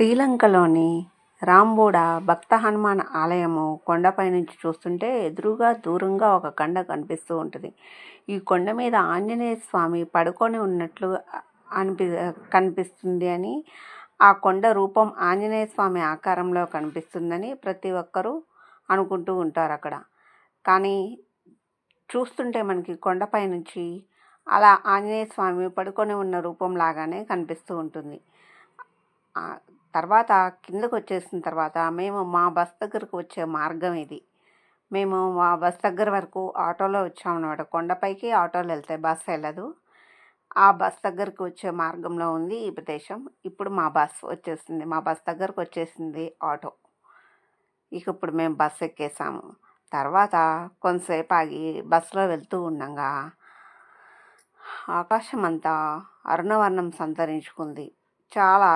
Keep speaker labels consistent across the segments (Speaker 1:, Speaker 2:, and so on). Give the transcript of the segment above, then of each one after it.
Speaker 1: శ్రీలంకలోని రాంబోడ భక్త హనుమాన్ ఆలయము కొండపై నుంచి చూస్తుంటే ఎదురుగా దూరంగా ఒక కొండ కనిపిస్తూ ఉంటుంది. ఈ కొండ మీద ఆంజనేయ స్వామి పడుకొని ఉన్నట్లు అనిపి కనిపిస్తుంది అని ఆ కొండ రూపం ఆంజనేయ స్వామి ఆకారంలో కనిపిస్తుందని ప్రతి ఒక్కరూ అనుకుంటూ ఉంటారు అక్కడ. కానీ చూస్తుంటే మనకి కొండపై నుంచి అలా ఆంజనేయ స్వామి పడుకొని ఉన్న రూపం లాగానే కనిపిస్తూ ఉంటుంది. తర్వాత కిందకు వచ్చేసిన తర్వాత మేము మా బస్ దగ్గరకు వచ్చే మార్గం ఇది. మేము మా బస్ దగ్గర వరకు ఆటోలో వచ్చామన్నమాట. కొండపైకి ఆటోలు వెళ్తాయి బస్ వెళ్ళదు. ఆ బస్ దగ్గరకు వచ్చే మార్గంలో ఉంది ఈ ప్రదేశం. ఇప్పుడు మా బస్ వచ్చేసింది. మా బస్ దగ్గరకు వచ్చేసింది ఆటో. ఇక ఇప్పుడు మేము బస్ ఎక్కేసాము. తర్వాత కొంతసేపు ఆగి బస్సులో వెళ్తూ ఉండగా ఆకాశం అంతా అరుణవర్ణం సంతరించుకుంది. చాలా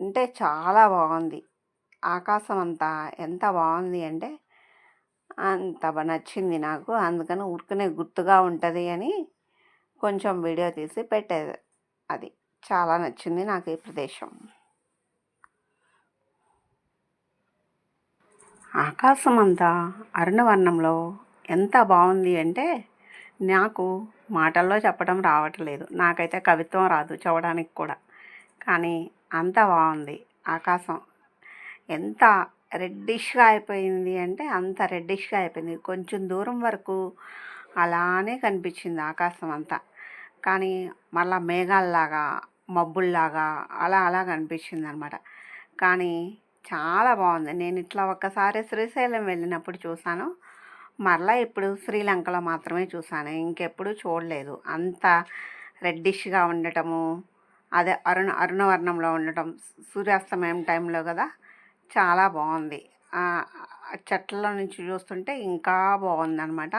Speaker 1: అంటే చాలా బాగుంది. ఆకాశం అంతా ఎంత బాగుంది అంటే అంత నచ్చింది నాకు. అందుకని ఉరుకునే గుర్తుగా ఉంటుంది అని కొంచెం వీడియో తీసి పెట్టేది. అది చాలా నచ్చింది నాకు ఈ ప్రదేశం. ఆకాశం అంతా అరుణవర్ణంలో ఎంత బాగుంది అంటే నాకు మాటల్లో చెప్పడం రావట్లేదు. నాకైతే కవిత్వం రాదు చదవడానికి కూడా. కానీ అంత బాగుంది ఆకాశం. ఎంత రెడ్డిష్గా అయిపోయింది అంటే అంత రెడ్డిష్గా అయిపోయింది. కొంచెం దూరం వరకు అలానే కనిపించింది ఆకాశం అంతా. కానీ మళ్ళా మేఘాల్లాగా మబ్బుల్లాగా అలా అలా కనిపించింది అనమాట కానీ చాలా బాగుంది. నేను ఇట్లా ఒక్కసారి శ్రీశైలం వెళ్ళినప్పుడు చూశాను. మరలా ఇప్పుడు శ్రీలంకలో మాత్రమే చూశాను. ఇంకెప్పుడు చూడలేదు. అంత రెడ్డిష్గా ఉండటము అదే అరుణ అరుణవర్ణంలో ఉండటం సూర్యాస్తమయం టైంలో కదా చాలా బాగుంది. చెట్ల నుంచి చూస్తుంటే ఇంకా బాగుంది అనమాట